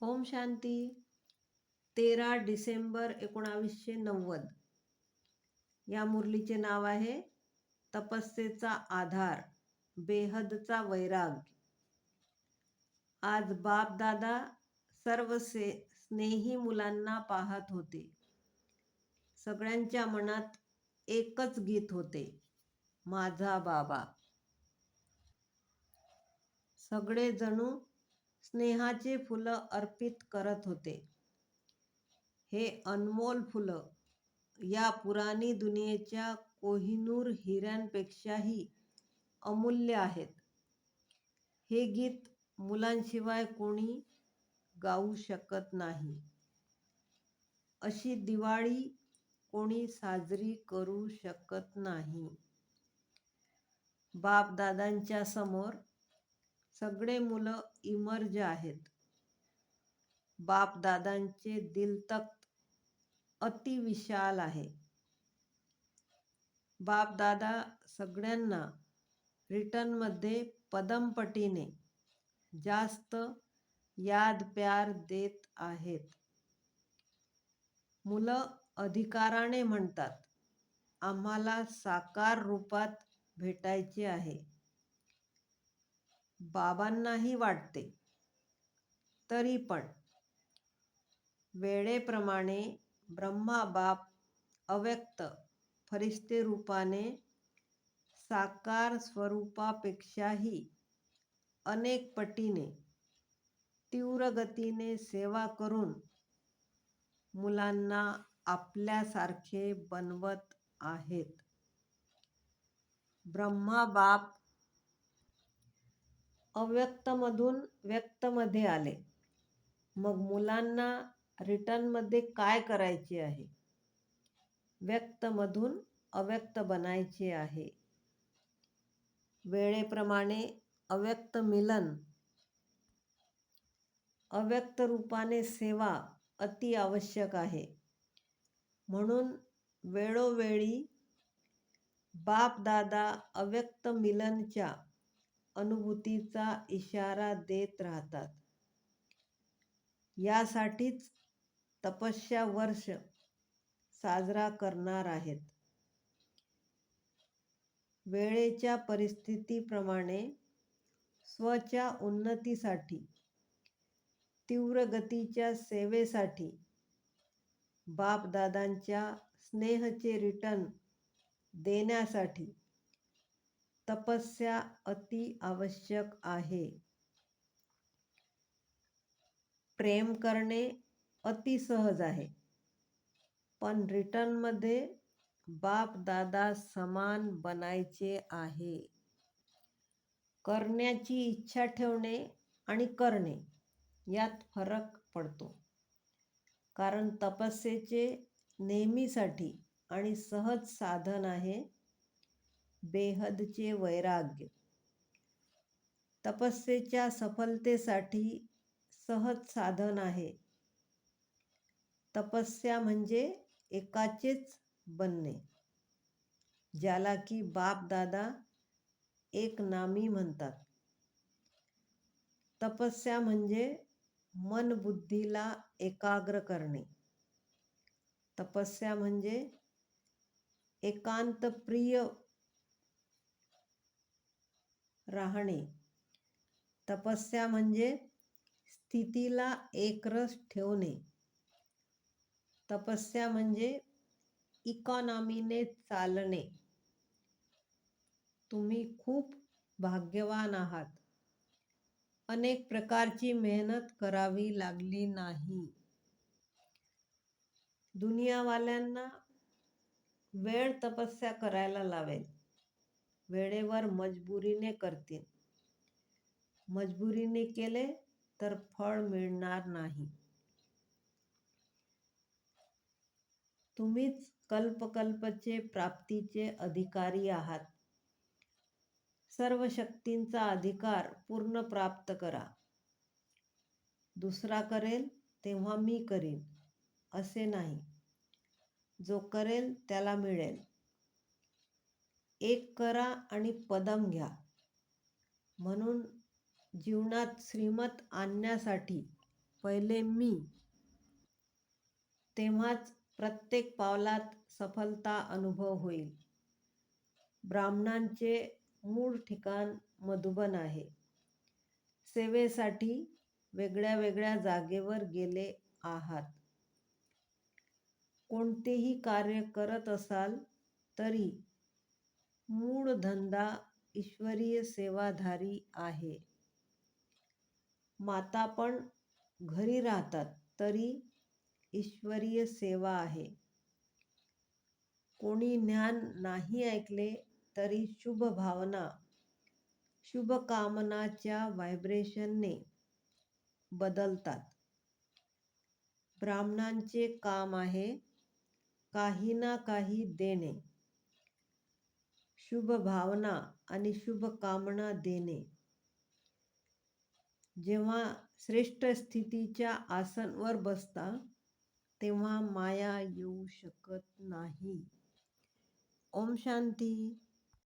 ओम शांती. तेरा डिसेंबर एकोणावीसशे नव्वद. या मुरलीचे नाव आहे तपस्येचा आधार बेहदचा वैराग. आज बाप दादा सर्व से स्नेही मुलांना पाहत होते. सगळ्यांच्या मनात एकच गीत होते माझा बाबा. सगळे जणू स्नेहाचे फुलं अर्पित करत होते. हे अनमोल फुलं या पुराणी दुनियेच्या कोहिनूर हिऱ्यांपेक्षाही अमूल्य आहेत. हे गीत मुलांशिवाय कोणी गाऊ शकत नाही. अशी दिवाळी कोणी साजरी करू शकत नाही. बाप दादांच्या समोर सगळे मुलं इमर्ज आहेत. बाप दादांचे दिलतख्त अतिविशाल आहे. बाप दादा सगळ्यांना रिटर्नमध्ये पदमपटीने जास्त याद प्यार देत आहेत. मुलं अधिकाराने म्हणतात आम्हाला साकार रूपात भेटायचे आहे. बाबांनाही वाटते. तरी पण वेळेप्रमाणे ब्रह्मा बाप अव्यक्त फरिस्ते रूपाने साकार स्वरूपापेक्षाही अनेक पटीने तीव्र गतीने सेवा करून मुलांना आपल्यासारखे बनवत आहेत. ब्रह्मा बाप अव्यक्तमधून व्यक्तमध्ये आले. मग मुलांना रिटर्नमध्ये काय करायचे आहे? व्यक्तमधून अव्यक्त बनायचे आहे. वेळेप्रमाणे अव्यक्त मिलन. अव्यक्त रूपाने सेवा अति आवश्यक आहे. म्हणून वेळोवेळी बाप दादा अव्यक्त मिलनच्या अनुभूतीचा इशारा देत राहतात. यासाठीच तपस्या वर्ष साजरा करणार आहेत. वेळेच्या परिस्थितीप्रमाणे स्वच्या उन्नतीसाठी तीव्र गतीच्या सेवेसाठी बापदादांच्या स्नेहचे रिटर्न देण्यासाठी तपस्या अति आवश्यक आहे. प्रेम करणे अति सहज आहे. पण रिटर्नमध्ये बाप दादा समान बनायचे आहे. करण्याची इच्छा ठेवणे आणि करणे यात फरक पडतो. कारण तपस्येचे नेहमीसाठी आणि सहज साधन आहे बेहदचे वैराग्य. तपस्येच्या सफलतेसाठी सहज साधन आहे. तपस्या म्हणजे एकाचेच बनणे ज्याला की बाप दादा एक नामी म्हणतात. तपस्या म्हणजे मन बुद्धीला एकाग्र करणे. तपस्या म्हणजे एकांत प्रिय राहणे. तपस्या म्हणजे स्थितीला एकरस ठेवणे. तपस्या म्हणजे इकॉनॉमीने चालणे. तुम्ही खूप भाग्यवान आहात. अनेक प्रकारची मेहनत करावी लागली नाही. दुनियावाल्यांना वेळ तपस्या करायला लावेल. वेळेवर मजबुरीने करतील. मजबुरीने केले तर फळ मिळणार नाही. तुम्हीच कल्पकल्पचे प्राप्तीचे अधिकारी आहात. सर्व शक्तींचा अधिकार पूर्ण प्राप्त करा. दुसरा करेल तेव्हा मी करीन असे नाही. जो करेल त्याला मिळेल. एक करा आणि पदम घ्या. म्हणून जीवनात श्रीमत आणण्यासाठी पहिले मी तेव्हाच प्रत्येक पावलात सफलता अनुभव होईल. ब्राह्मणांचे मूळ ठिकाण मधुबन आहे. सेवेसाठी वेगळ्या वेगळ्या जागेवर गेले आहात. कोणतेही कार्य करत असाल तरी मूळ धंदा ईश्वरीय सेवाधारी आहे. माता पण घरी राहतात तरी ईश्वरीय सेवा आहे. कोणी ज्ञान नाही ऐकले तरी शुभ भावना शुभ कामनाच्या व्हायब्रेशनने बदलतात. ब्राह्मणांचे काम आहे काही ना काही देणे. शुभ भावना आणि शुभ कामना देणे. जेव्हा श्रेष्ठ स्थितीच्या आसनवर बसता तेव्हा माया येऊ शकत नाही. ओम शांती.